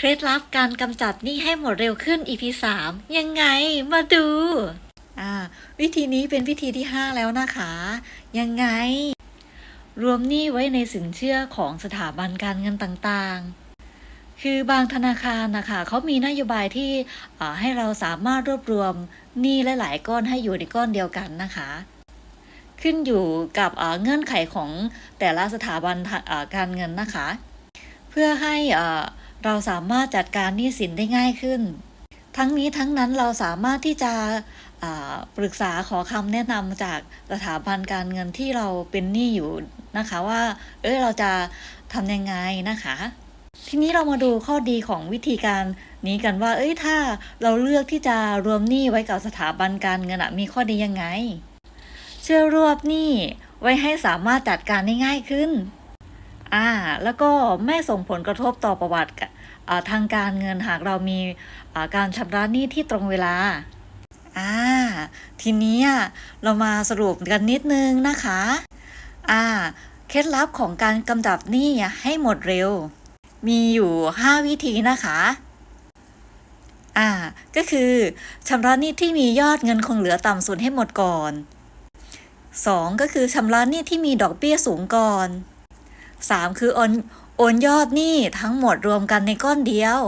เคล็ดลับการกำจัดหนี้ให้หมดเร็วขึ้น EP 3 ยังไงมาดู อ่า วิธีนี้เป็นวิธีที่ 5 แล้วนะคะ ยังไง รวมหนี้ไว้ในสินเชื่อของสถาบันการเงินต่างๆ คือบางธนาคารนะคะเขามีนโยบายที่ให้เราสามารถรวบรวมหนี้หลาย ๆ ก้อนให้อยู่ในก้อนเดียวกันนะคะขึ้นอยู่กับเงื่อนไขของแต่ละสถาบันการเงินนะคะ เพื่อให้ เราสามารถจัดการหนี้สินได้ง่ายขึ้น ทั้งนี้ทั้งนั้นเราสามารถที่จะปรึกษาขอคำแนะนำจากสถาบันการเงินที่เราเป็นหนี้อยู่นะคะว่า เอ้ยเราจะทำยังไงนะคะ ทีนี้เรามาดูข้อดีของวิธีการนี้กันว่า เอ้ยถ้าเราเลือกที่จะรวมหนี้ไว้กับสถาบันการเงินมีข้อดียังไง เชื่อรวบหนี้ไว้ให้สามารถจัดการได้ง่ายขึ้น อ่าแล้วก็ไม่ส่งผลกระทบต่อประวัติทางการเงินหากเรามีการชำระหนี้ที่ตรงเวลาอ่าทีนี้เรามาสรุปกันนิดนึงนะคะอ่าเคล็ดลับของการกำจัดหนี้ให้หมดเร็ว มีอยู่ 5 วิธีนะคะอ่าก็คือชำระหนี้ที่มียอดเงินคงเหลือต่ำสุดให้หมดก่อน 2 ก็คือชำระหนี้ที่มีดอกเบี้ยสูงก่อน 3 คือโอนโอนยอดหนี้ทั้งหมดรวมกันในก้อนเดียว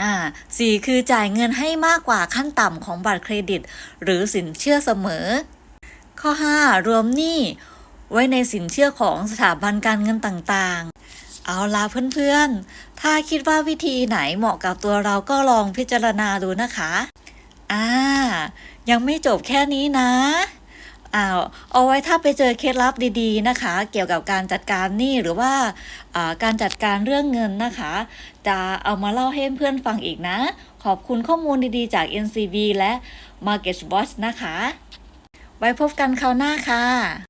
อ่าสี่คือจ่ายเงินให้มากกว่าขั้นต่ำของบัตรเครดิต หรือสินเชื่อเสมอ ข้อ 5 รวมหนี้ไว้ในสินเชื่อของสถาบันการเงินต่างๆ เอาล่ะเพื่อนๆ ถ้าคิดว่าวิธีไหนเหมาะกับตัวเราก็ลองพิจารณาดูนะคะ อ่า ยังไม่จบแค่นี้นะ อ้าวเอาไว้ถ้าไปเจอเคล็ดลับดีๆนะคะ เกี่ยวกับการจัดการหนี้หรือว่าอ่าการจัดการเรื่องเงินนะคะ จะเอามาเล่าให้เพื่อนฟังอีกนะ ขอบคุณข้อมูลดีๆจาก NCB และ Market Watch นะคะ ไว้พบกันคราวหน้าค่ะ